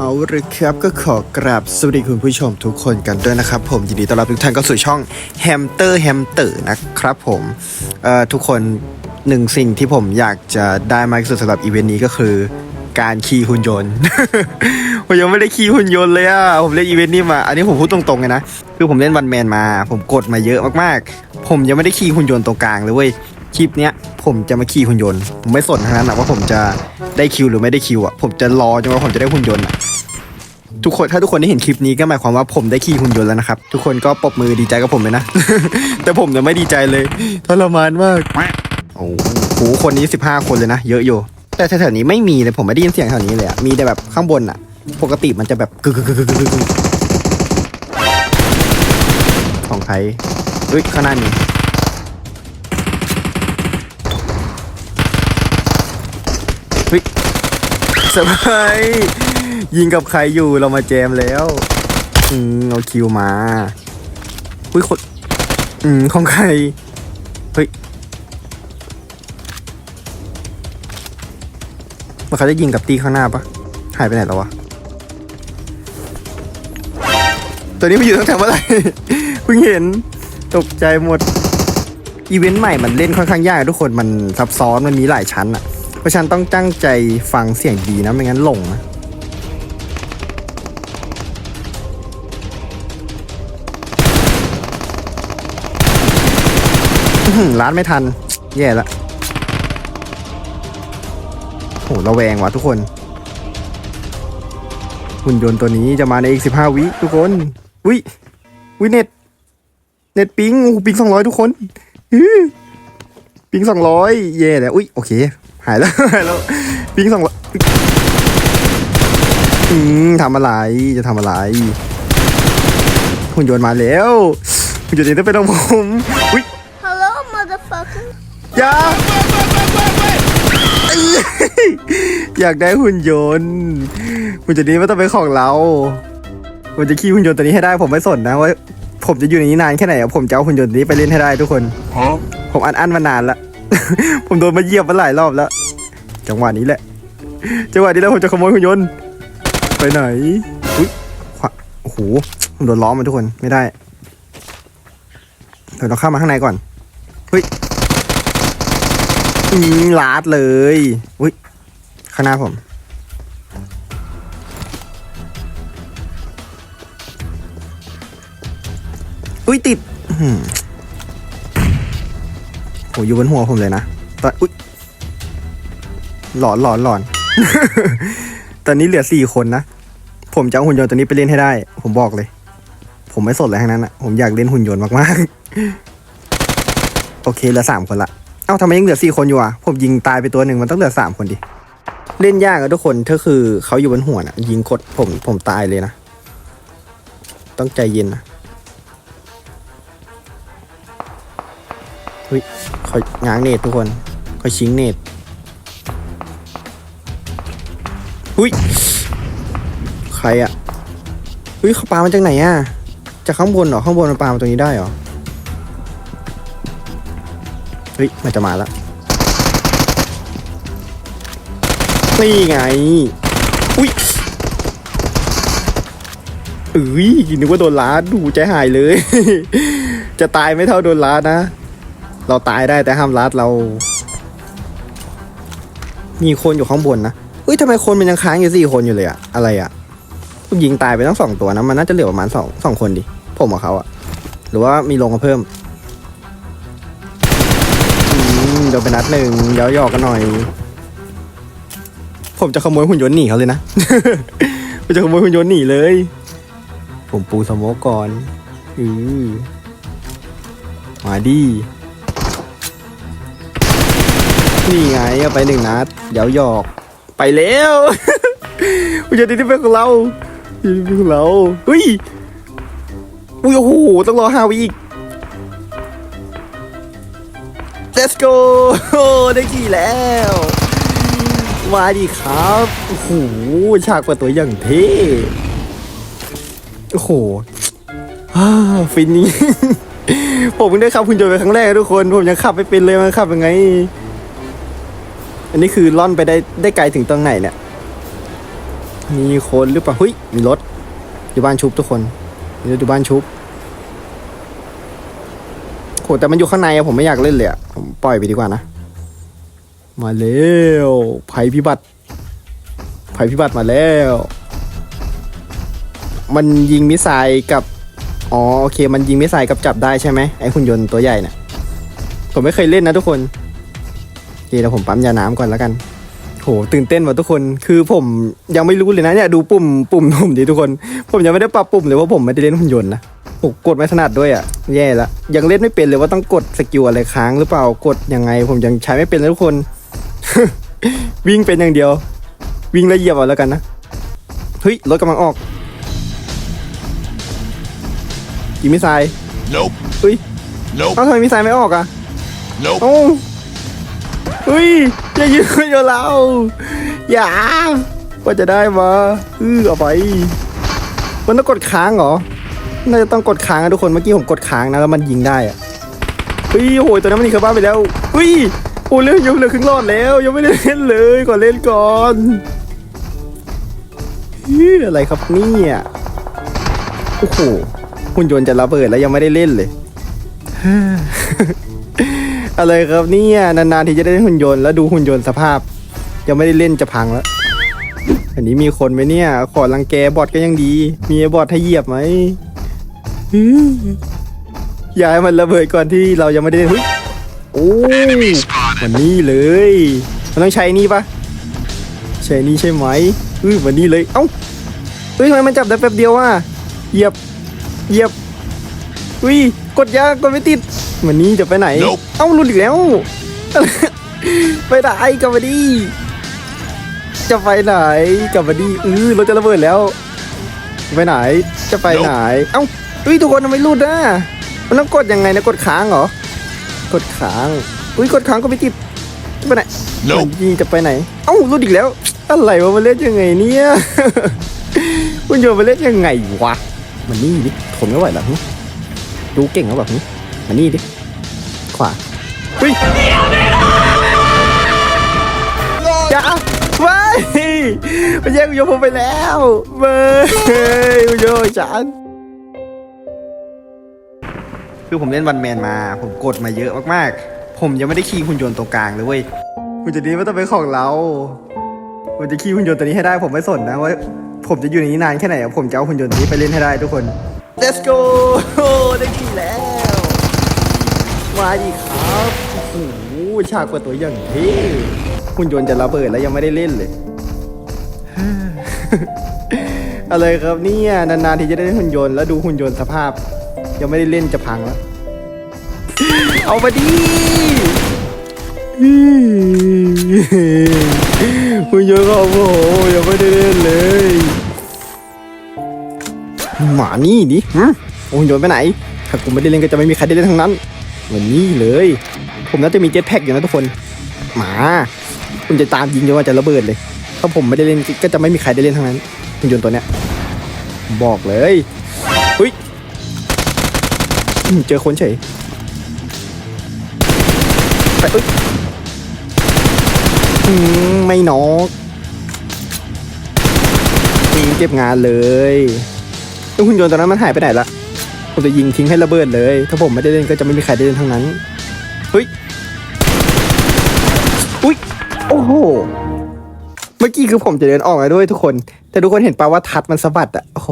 เอาละครับก็ขอกราบสวัสดีคุณผู้ชมทุกคนกันด้วยนะครับ ผมยินดีต้อนรับทุกท่านเข้าสู่ช่องแฮมเตอร์แฮมเตอร์นะครับผมเอ่อทุกคนหนึ่งสิ่งที่ผมอยากจะได้มากที่สุดสำหรับอีเวนต์นี้ก็คือ การขี่หุ่นยนต์ ผมยังไม่ได้ขี่หุ่นยนต์เลยอะผมเล่นอีเวนต์นี้มา อันนี้ผมพูดตรงๆเลยนะคือผมเล่นวันแมนมา ผมกดมาเยอะมากๆ ผมยังไม่ได้ขี่หุ่นยนต์ตรงกลางเลยเว้ย คลิปเนี้ยผมจะมาขี่หุ่นยนต์ผมไม่สนทั้งนั้นนะว่าผมจะได้คิวหรือไม่ได้คิวอะผมจะรอจนกว่าผมจะได้หุ่นยนต์อะทุกคนถ้าทุกคนได้เห็นคลิปนี้ก็หมายความว่าผมได้ขี่หุ่นยนต์แล้วนะครับทุกคนก็ปรบมือดีใจกับผมเลยนะ แต่ผมเนี่ยไม่ดีใจเลยทรมานมากโอ้โหคนนี้ 15 คนเลยนะ เยอะอยู่แต่แถวๆนี้ไม่มีเลยผมไม่ได้ยินเสียงแถวนี้เลยอะมีแต่แบบข้างบนอะปกติมันจะแบบกึกกึกกึกกึกกึกกึกของใครเฮ้ยข้างหน้ามี เฮ้ยเซอร์ไพรส์ยิงกับใครอยู่เรามาแจมแล้วอืมเอาคิวมาอุ้ยคนอืมของใครเฮ้ยมันเขาจะยิงกับตีข้างหน้าปะหายไปไหนแล้ววะตัวนี้มันอยู่ตั้งแต่เมื่อไหร่เพิ่งเห็นตกใจหมด อีเวนต์ใหม่มันเล่นค่อนข้างยากทุกคนมันซับซ้อนมันมีหลายชั้นอะ เพราะฉันต้องตั้งใจฟังเสียงดีนะ ไม่งั้นหลงนะร้านไม่ทัน แย่ละโหระแวงว่ะทุกคน หุ่นยนต์ตัวนี้จะมาในอีกสิบห้าวิทุกคน วิวิเน็ต เน็ตปิงโอ้ปิงสองร้อยทุกคนอือปิงสองร้อยแย่แล้วอุ้ยโอเค หายแล้วหายแล้วปิงสองร้อยอืมทำอะไรจะทำอะไรหุ่นยนต์มาแล้วหุ่นยนต์นี้ต้องเป็นของผมอุ้ย Hello, motherfucker. อยากอยากได้หุ่นยนต์หุ่นยนต์นี้ไม่ต้องเป็นของเราผมจะขี่หุ่นยนต์ตัวนี้ให้ได้ผมไม่สนนะว่าผมจะอยู่ในนี้นานแค่ไหนอะผมจะเอาหุ่นยนต์ตัวนี้ไปเล่นให้ได้ทุกคนผมอันอันมานานละ ผมโดนมาเหยียบมาหลายรอบแล้ว จังหวะนี้แหละ จังหวะนี้แล้วผมจะขโมยหุ่นยนต์ ไปไหน อุ้ยขวาโอ้โห ผมโดนล้อมมาทุกคน ไม่ได้ เดี๋ยวเราเข้ามาข้างในก่อน เฮ้ยอืมลาดเลย อุ้ย ข้างหน้าผมอุ้ยติดอื้อ หอโหอยู่บนหัวผมเลยนะตอนอุ้ยหลอนหลอนหลอน ตอนนี้เหลือสี่คนนะ ผมจะเอาหุ่นยนต์ตัวนี้ไปเล่นให้ได้ ผมบอกเลย ผมไม่สนอะไรทั้งนั้นอะผมอยากเล่นหุ่นยนต์มากๆ โอเคเหลือสามคนละ เอ้าทำไมยังเหลือสี่คนอยู่อะ ผมยิงตายไปตัวหนึ่งมันต้องเหลือสามคนดิ เล่นยากอะทุกคนถ้าคือเขาอยู่บนหัวน่ะยิงกดผมผมตายเลยนะ ต้องใจเย็นนะ เฮ้ยคอยง้างเนตทุกคนคอยชิงเนตหุยใครอะเฮ้ยเขาปามาจากไหนอะจากข้างบนเหรอข้างบนมันปามาตรงนี้ได้เหรอเฮ้ยมันจะมาแล้วนี่ไงอุ้ยเอ้ยนึกว่าโดนล้าดูใจหายเลย จะตายไม่เท่าโดนล้านะ เราตายได้แต่ห้ามล้าดเรา มีคนอยู่ข้างบนนะเฮ้ยทำไมคนมันยังค้างอยู่สี่คนอยู่เลยอะอะไรอะผมยิงตายไปทั้งสองตัวนะมันน่าจะเหลือประมาณสองสองคนดิผมกับเขาอะหรือว่ามีลงมาเพิ่มอืมเดี๋ยวไปนัดหนึ่งเดี๋ยวหยอกกันหน่อย ผมจะขโมยหุ่นยนต์หนีเขาเลยนะผมจะขโมยหุ่นยนต์หนีเลย ผมปูสมกก่อนอือมาดิ นี่ไงเอาไปหนึ่งนัดเดี๋ยวหยอก ไปแล้วหุ่นยนต์นี้เป็นของเราเป็นของเราเฮ้ยอุ้ยโอ้โหต้องรอห้าวิอีก let's go ได้ขี่แล้ว มาดีครับ โอ้โห ฉากเปิดตัวอย่างเท่ โอ้โหอ่าฟินนี้ ผมเพิ่งได้ขับคุณโจไปครั้งแรกทุกคน ผมยังขับไม่เป็นเลยมันขับยังไง อันนี้คือล่อนไปได้ได้ไกลถึงตรงไหนเนี่ย มีคนหรือเปล่าเฮ้ยมีรถอยู่บ้านชุบทุกคนมีรถอยู่บ้านชุบโหแต่มันอยู่ข้างในอะผมไม่อยากเล่นเลยอะผมปล่อยไปดีกว่านะ มาแล้วภัยพิบัติภัยพิบัติมาแล้ว มันยิงมิสไซล์กับอ๋อโอเค มันยิงมิสไซล์กับจับได้ใช่ไหมไอหุ่นยนต์ตัวใหญ่น่ะผมไม่เคยเล่นนะทุกคน เคเดี๋ยวผมปั๊มยาน้ำก่อนแล้วกันโหตื่นเต้นว่ะทุกคน คือผมยังไม่รู้เลยนะเนี่ยดูปุ่มปุ่มผมดิทุกคน ผมยังไม่ได้ปรับปุ่มเลยว่าผมไม่ได้เล่นหุ่นยนต์นะผมกดไม่ถนัดด้วยอะแย่ละยังเล่นไม่เป็นเลยว่าต้องกดสกิลอะไรค้างหรือเปล่ากดยังไง ผมยังใช้ไม่เป็นเลยทุกคน วิ่งเป็นอย่างเดียว วิ่งแล้วเหยียบเอาแล้วกันนะเฮ้ยรถกำลังออกยิงมิสไซล์ Nope. เฮ้ย Nope. เอ้าทำไมมิสไซล์ไม่ออกอะ Nope. โอ้ เฮ้ยอย่ายืนกับเรา อย่าว่าจะได้มาเออเอาไป มันต้องกดค้างเหรอ น่าจะต้องกดค้างนะทุกคน เมื่อกี้ผมกดค้างนะแล้วมันยิงได้อะเฮ้ยโอ้ยตัวนั้นมันหนีเข้าบ้านไปแล้วเฮ้ยโอ้เรื่องยังเหลือครึ่งรอดแล้ว ยังไม่ได้เล่นเลยก่อนเล่นก่อนเฮ้ยอะไรครับเนี่ยโอ้โหหุ่นยนต์จะระเบิดแล้วยังไม่ได้เล่นเลย อะไรครับเนี่ยนานๆที่จะได้เล่นหุ่นยนต์แล้วดูหุ่นยนต์สภาพ ยังไม่ได้เล่นจะพังแล้ว อันนี้มีคนไหมเนี่ย ขอรังแกบอทก็ยังดี มีบอทให้เหยียบไหมอื้ออย่าให้มันระเบิดก่อนที่เรายังไม่ได้เล่นเฮ้ยโอ้มันนี่เลย มันต้องใช้นี่ปะใช้นี่ใช่ไหมอือมันนี่เลย เอ้าเฮ้ยทำไมมันจับได้แป๊บเดียววะเหยียบเหยียบอุ้ยกดยากดไม่ติด มันนี่จะไปไหน Nope เอ้าหลุดอีกแล้ว ไปไหนกลับมาดีจะไปไหนกลับมาดีเออเราจะระเบิดแล้ว ไปไหน จะไปไหน เอ้าเฮ้ยทุกคนทำไมหลุดอะมันต้องกดยังไงนะกดค้างเหรอกดค้างอุ้ยกดค้างก็ไม่ติดจะไปไหน Nope มันยิงจะไปไหน เอ้าหลุดอีกแล้ว อะไรวะมันเล่นยังไงเนี่ยคุณโยนมาเล่นยังไงวะมันนี่ดิทนไม่ไหวหรอหึดูเก่งแล้วแบบ มันนี่ดิ ขวาเฮ้ยอย่าไม่มันแย่งคุณโยผมไปแล้วเว้ยคุณโยฉันคือผมเล่นวันแมนมา ผมกดมาเยอะมากๆ ผมยังไม่ได้คีย์หุ่นยนต์ตรงกลางเลยเว้ยหุ่นยนต์นี้มันต้องเป็นของเราผมจะคีย์หุ่นยนต์ตัวนี้ให้ได้ผมไม่สนนะว่าผมจะอยู่ในนี้นานแค่ไหนอะผมจะเอาหุ่นยนต์ตัวนี้ไปเล่นให้ได้ทุกคน let's go ได้ขี่แล้ว มาดีครับโอ้โหฉากเปิดตัวอย่างเท่หุ่นยนต์จะระเบิดแล้วยังไม่ได้เล่นเลย อะไรครับเนี่ยนานๆที่จะได้เล่นหุ่นยนต์แล้วดูหุ่นยนต์สภาพ ยังไม่ได้เล่นจะพังแล้ว เอามาดิหุ่นยนต์ของผมยังไม่ได้เล่นเลยหมานี่ดิหึโอ้ยโยนไปไหนถ้ากูไม่ได้เล่นก็จะไม่มีใครได้เล่นทั้งนั้น เหมือนนี่เลย ผมน่าจะมีเจ็ตแพ็กอยู่นะทุกคน หมาคุณจะตามยิงจนว่าจะระเบิดเลย ถ้าผมไม่ได้เล่นก็จะไม่มีใครได้เล่นทั้งนั้นหุ่นยนต์ตัวเนี้ย บอกเลยเฮ้ยเจอคนเฉยไปเอ้ยอืมไม่นอกยิงเก็บงานเลยแล้วหุ่นยนต์ตอนนั้นมันหายไปไหนละ ผมจะยิงทิ้งให้ระเบิดเลย ถ้าผมไม่ได้เล่นก็จะไม่มีใครได้เล่นทั้งนั้นเฮ้ยอุ้ยโอ้โหเมื่อกี้คือผมจะเดินออกมาด้วยทุกคน แต่ทุกคนเห็นปะว่าทัดมันสะบัดอะโอ้โห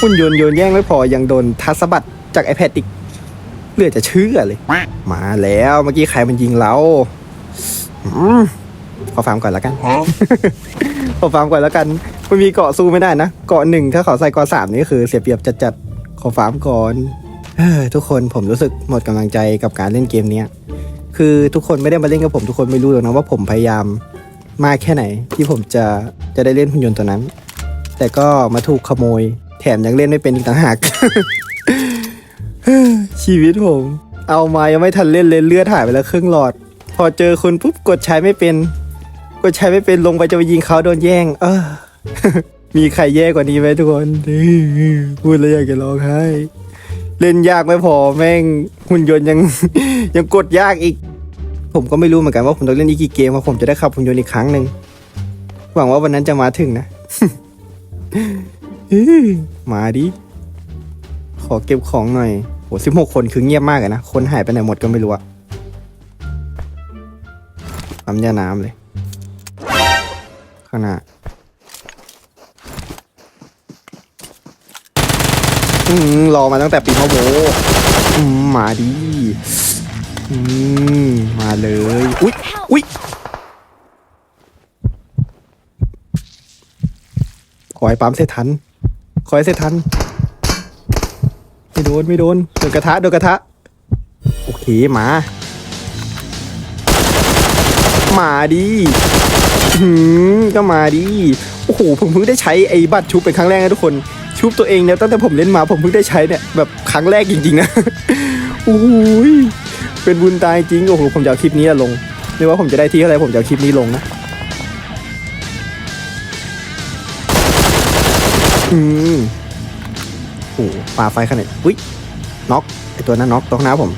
หุ่นยนต์โยนแย่งไม่พอยังโดนทัดสะบัดจากไอแพดอีกเหลือจะเชื่อเลย มาแล้วเมื่อกี้ใครมันยิงเราอืมขอฟาร์มก่อนแล้วกัน Huh? ขอฟาร์มก่อนแล้วกัน มันมีเกาะสู้ไม่ได้นะ เกาะหนึ่งถ้าเขาใส่เกาะสามนี่คือเสียเปรียบจัดๆขอฟาร์มก่อนทุกคนผมรู้สึกหมดกำลังใจกับการเล่นเกมเนี้ยคือทุกคนไม่ได้มาเล่นกับผมทุกคนไม่รู้หรอกนะว่าผมพยายามมากแค่ไหน ที่ผมจะจะได้เล่นหุ่นยนต์ตัวนั้น แต่ก็มาถูกขโมย แถมยังเล่นไม่เป็นอีกต่างหากชีวิตผม เอามายังไม่ทันเล่นเลยเลือดหายไปแล้วครึ่งหลอด พอเจอคนปุ๊บกดใช้ไม่เป็น กดใช้ไม่เป็นลงไปจะไปยิงเขาโดนแย่ง เออ มีใครแย่กว่านี้ไหมทุกคน พูดแล้วอยากจะร้องไห้เล่นยากไม่พอแม่งหุ่นยนต์ยังยังกดยากอีก ผมก็ไม่รู้เหมือนกันว่าผมต้องเล่นอีกกี่เกมว่าผมจะได้ขับหุ่นยนต์อีกครั้งหนึ่งหวังว่าวันนั้นจะมาถึงนะมาดิ ขอเก็บของหน่อยโหสิบหกคนคือเงียบมากอะนะ คนหายไปไหนหมดก็ไม่รู้อะปั๊มยาน้ำเลย ข้างหน้า อืม รอมาตั้งแต่ปีมะโมอืมมาดีมาเลย อุ๊ย อุ๊ยขอให้ปั๊มเสร็จทัน ขอให้เสร็จทัน ไม่โดน ไม่โดน โดนกระทะ โดนกระทะ โอเค มา มาดีก็มาดี โอ้โหผมเพิ่งได้ใช้ไอ้บัตรชุบเป็นครั้งแรกนะทุกคน ชุบตัวเองเนี่ยตั้งแต่ผมเล่นมาผมเพิ่งได้ใช้เนี่ยแบบครั้งแรกจริงๆนะโอ้ยเป็นบุญตายจริงโอ้โหผมจะเอาคลิปนี้ลงไม่ว่าผมจะได้ที่เท่าไรผมจะเอาคลิปนี้ลงนะอืมโอ้หปาไฟขนาดอุ้ยน็อกไอตัวนั้นน็อกตรงน้าผม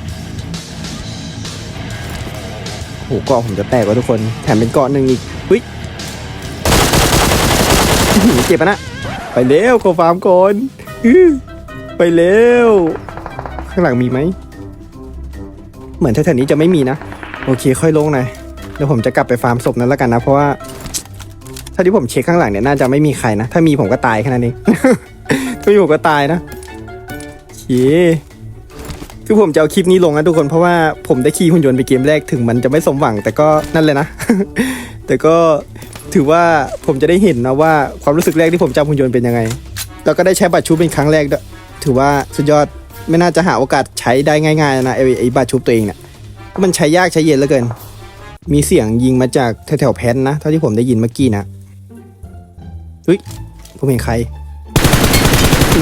โอ้หเกาะผมจะแตกว่ะทุกคน แถมเป็นเกาะหนึ่งอีกอุ้ยเจ็บนะ ไปเร็วโกฟาร์มก่อนไปเร็ว ข้างหลังมีไหม เหมือนแถวๆนี้จะไม่มีนะ โอเคค่อยลงหน่อยเดี๋ยวผมจะกลับไปฟาร์มศพนั้นแล้วกันนะ เพราะว่าถ้าที่ผมเช็คข้างหลังเนี่ยน่าจะไม่มีใครนะ ถ้ามีผมก็ตายแค่นั้นเองถ้ามีผมก็ตายนะโอเคคือผมจะเอาคลิปนี้ลงนะทุกคนเพราะว่าผมได้ขี่หุ่นยนต์ไปเกมแรกถึงมันจะไม่สมหวังแต่ก็นั่นเลยนะ แต่ก็ ถือว่าผมจะได้เห็นนะว่าความรู้สึกแรกที่ผมจับหุ่นยนต์เป็นยังไง แล้วก็ได้ใช้บัตรชุบเป็นครั้งแรกด้วยถือว่าสุดยอดไม่น่าจะหาโอกาสใช้ได้ง่ายๆนะไอ้ไอ้บัตรชุบตัวเองเนี่ยมันใช้ยากใช้เย็นเหลือเกิน มีเสียงยิงมาจากแถวๆแพนนะเท่าที่ผมได้ยินเมื่อกี้นะเฮ้ยผมเห็นใคร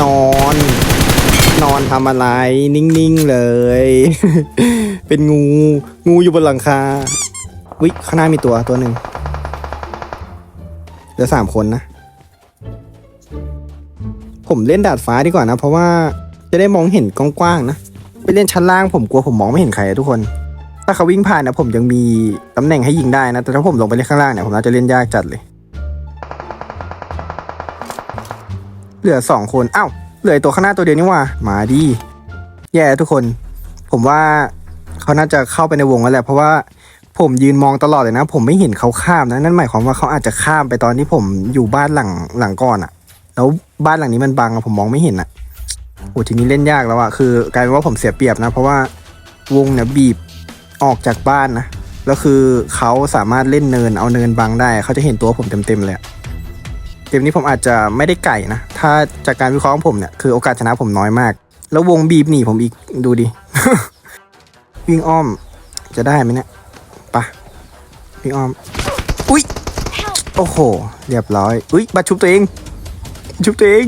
นอน นอนทำอะไร นิ่งๆเลย เป็นงูงูอยู่บนหลังคาวิข้างหน้ามีตัวตัวหนึ่ง เหลือสามคนนะ ผมเล่นดาดฟ้าดีกว่านะ เพราะว่าจะได้มองเห็นกว้างๆนะ ไปเล่นชั้นล่างผมกลัวผมมองไม่เห็นใครทุกคน ถ้าเขาวิ่งผ่านนะผมยังมีตำแหน่งให้ยิงได้นะ แต่ถ้าผมลงไปเล่นข้างล่างเนี่ยผมน่าจะเล่นยากจัดเลย เหลือสองคนอ้าวเหลือตัวข้างหน้าตัวเดียวนี่ว่ามาดี แย่ทุกคน ผมว่าเขาน่าจะเข้าไปในวงแล้วแหละเพราะว่า ผมยืนมองตลอดเลยนะ ผมไม่เห็นเขาข้ามนะนั่นหมายความว่าเขาอาจจะข้ามไปตอนที่ผมอยู่บ้านหลังหลังก่อนอะแล้วบ้านหลังนี้มันบังอะผมมองไม่เห็นอะโอ้ทีนี้เล่นยากแล้วอะคือกลายเป็นว่าผมเสียเปรียบนะ เพราะว่าวงเนี่ยบีบออกจากบ้านนะแล้วคือเขาสามารถเล่นเนินเอาเนินบังได้ เขาจะเห็นตัวผมเต็มๆเลยเกมนี้ผมอาจจะไม่ได้ไก่นะ ถ้าจากการวิเคราะห์ของผมเนี่ยคือโอกาสชนะผมน้อยมาก แล้ววงบีบหนีผมอีกดูดิ วิ่งอ้อมจะได้ไหมเนี่ย พี่อ้อม อุ้ย โอ้โห เรียบร้อย อุ้ยบัตรชุบตัวเอง ชุบตัวเอง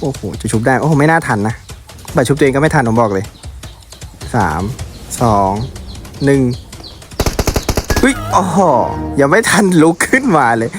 โอ้โห จะชุบได้ โอ้โห ไม่น่าทันนะ บัตรชุบตัวเองก็ไม่ทันผมบอกเลยสาม สอง หนึ่งอุ้ย โอ้โห ยังไม่ทันลุกขึ้นมาเลย